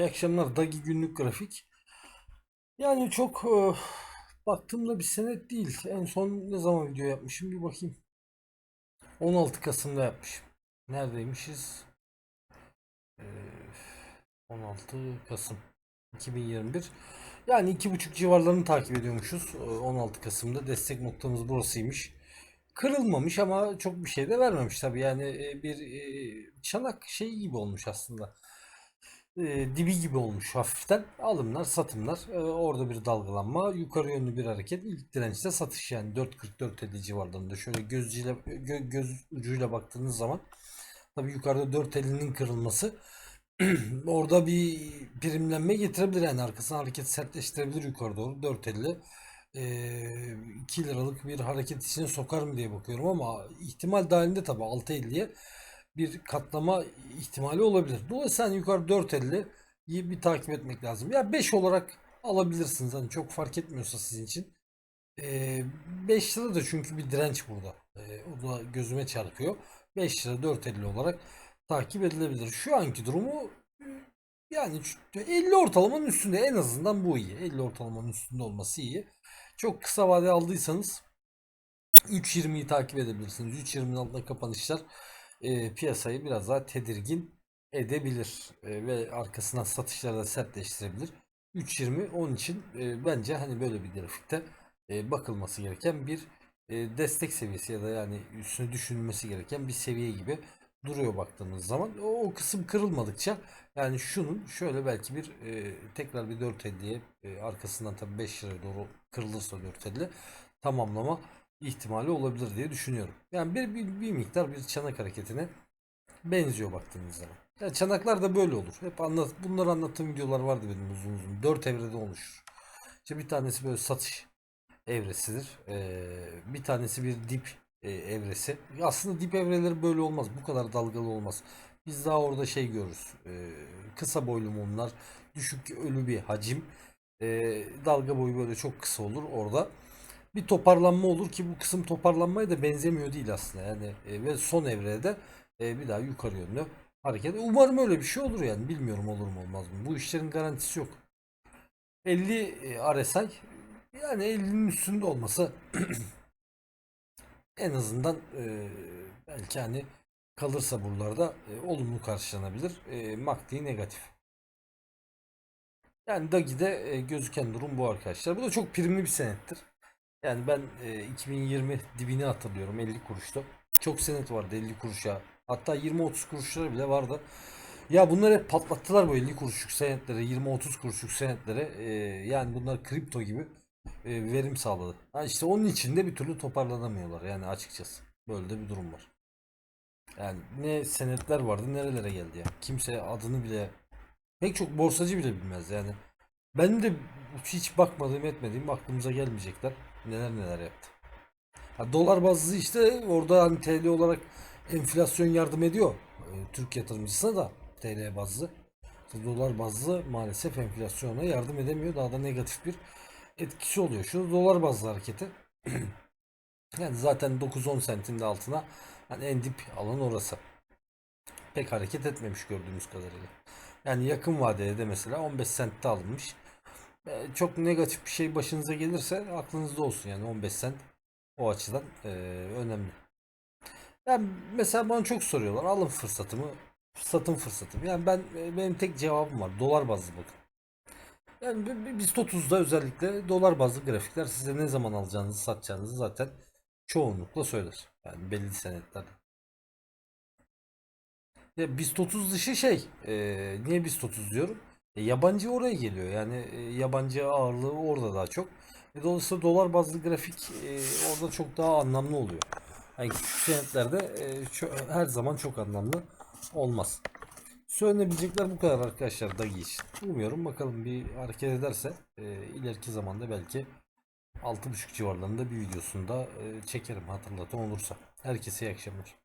İyi akşamlar. Dagi günlük grafik. Yani çok e, baktığımda bir senet değil. En son ne zaman video yapmışım bir bakayım. 16 Kasım'da yapmışım. Neredeymişiz? E, 16 Kasım 2021. Yani iki buçuk civarlarını takip ediyormuşuz. E, 16 Kasım'da destek noktamız burasıymış. Kırılmamış ama çok bir şey de vermemiş tabii. Yani e, bir e, çanak şeyi gibi olmuş aslında e, dibi gibi olmuş hafiften. Alımlar, satımlar. e, orada bir dalgalanma. Yukarı yönlü bir hareket. İlk dirençte satış yani 4.44 civarlarında. Şöyle gözcüyle, gö- göz ucuyla baktığınız zaman tabii yukarıda 4.50'nin kırılması orada bir primlenme getirebilir yani arkasına hareket sertleştirebilir yukarı doğru 4.50 e, 2 liralık bir hareket içine sokar mı diye bakıyorum ama ihtimal dahilinde tabii 6.50'ye bir katlama ihtimali olabilir. Dolayısıyla yukarı 4.50'yi bir takip etmek lazım. Ya 5 olarak alabilirsiniz. Hani çok fark etmiyorsa sizin için. Ee, 5 lira da çünkü bir direnç burada. Ee, o da gözüme çarpıyor. 5 lira 4.50 olarak takip edilebilir. Şu anki durumu yani şu- 50 ortalamanın üstünde en azından bu iyi. 50 ortalamanın üstünde olması iyi. Çok kısa vade aldıysanız 3.20'yi takip edebilirsiniz. 3.20'nin altında kapanışlar e, piyasayı biraz daha tedirgin edebilir E, ve arkasından satışları da sertleştirebilir. 3.20 onun için e, bence hani böyle bir grafikte e, bakılması gereken bir e, destek seviyesi ya da yani üstüne düşünülmesi gereken bir seviye gibi duruyor baktığımız zaman. O, o kısım kırılmadıkça yani şunun şöyle belki bir e, tekrar bir 4.50'ye e, arkasından tabii 5 liraya doğru kırılırsa 4.50 tamamlama ihtimali olabilir diye düşünüyorum. Yani bir, bir, bir miktar bir çanak hareketine benziyor baktığınız zaman. Yani çanaklar da böyle olur. Hep anlat, bunları anlattığım videolar vardı benim uzun uzun. Dört evrede oluşur. İşte bir tanesi böyle satış evresidir. Ee, bir tanesi bir dip e, evresi. Aslında dip evreleri böyle olmaz. Bu kadar dalgalı olmaz. Biz daha orada şey görürüz. Ee, kısa boylu mumlar, düşük ölü bir hacim. Ee, dalga boyu böyle çok kısa olur orada bir toparlanma olur ki bu kısım toparlanmaya da benzemiyor değil aslında yani e, ve son evrede e, bir daha yukarı yönlü hareket. Umarım öyle bir şey olur yani bilmiyorum olur mu olmaz mı. Bu işlerin garantisi yok. 50 e, RSI yani 50'nin üstünde olması en azından e, belki hani kalırsa buralarda e, olumlu karşılanabilir. E, MACD negatif. Yani DAGI'de e, gözüken durum bu arkadaşlar. Bu da çok primli bir senettir. Yani ben e, 2020 dibini hatırlıyorum 50 kuruştu. Çok senet vardı 50 kuruşa. Hatta 20-30 kuruşlara bile vardı. Ya bunları hep patlattılar bu 50 kuruşluk senetlere, 20-30 kuruşluk senetlere. E, yani bunlar kripto gibi e, verim sağladı. Ha işte onun içinde bir türlü toparlanamıyorlar yani açıkçası. Böyle de bir durum var. Yani ne senetler vardı nerelere geldi ya. Kimse adını bile pek çok borsacı bile bilmez yani. Ben de hiç bakmadığım etmediğim aklımıza gelmeyecekler. Neler neler yaptı. Ha, dolar bazlı işte orada hani TL olarak enflasyon yardım ediyor. e, Türk yatırımcısına da TL bazlı. Dolar bazlı maalesef enflasyona yardım edemiyor. Daha da negatif bir etkisi oluyor. Şu dolar bazlı hareketi. yani zaten 9-10 sentin de altına hani en dip alan orası. Pek hareket etmemiş gördüğümüz kadarıyla. Yani yakın vadede de mesela 15 sentte alınmış. E, çok negatif bir şey başınıza gelirse aklınızda olsun yani 15 sent o açıdan e, önemli. Yani mesela bana çok soruyorlar alın fırsatımı satın fırsatımı. Yani ben e, benim tek cevabım var dolar bazlı bakın. Yani bi- bi- biz 30'da özellikle dolar bazlı grafikler size ne zaman alacağınızı satacağınızı zaten çoğunlukla söyler. Yani belli senetlerde. Ya BIST 30 dışı şey, e, niye BIST 30 diyorum? E, yabancı oraya geliyor. Yani e, yabancı ağırlığı orada daha çok. E, dolayısıyla dolar bazlı grafik orada çok daha anlamlı oluyor. Yani küçük senetlerde her zaman çok anlamlı olmaz. Söylenebilecekler bu kadar arkadaşlar Dagi için. Umuyorum bakalım bir hareket ederse ileriki zamanda belki 6.5 civarlarında bir videosunda çekerim hatırlatan olursa. Herkese iyi akşamlar.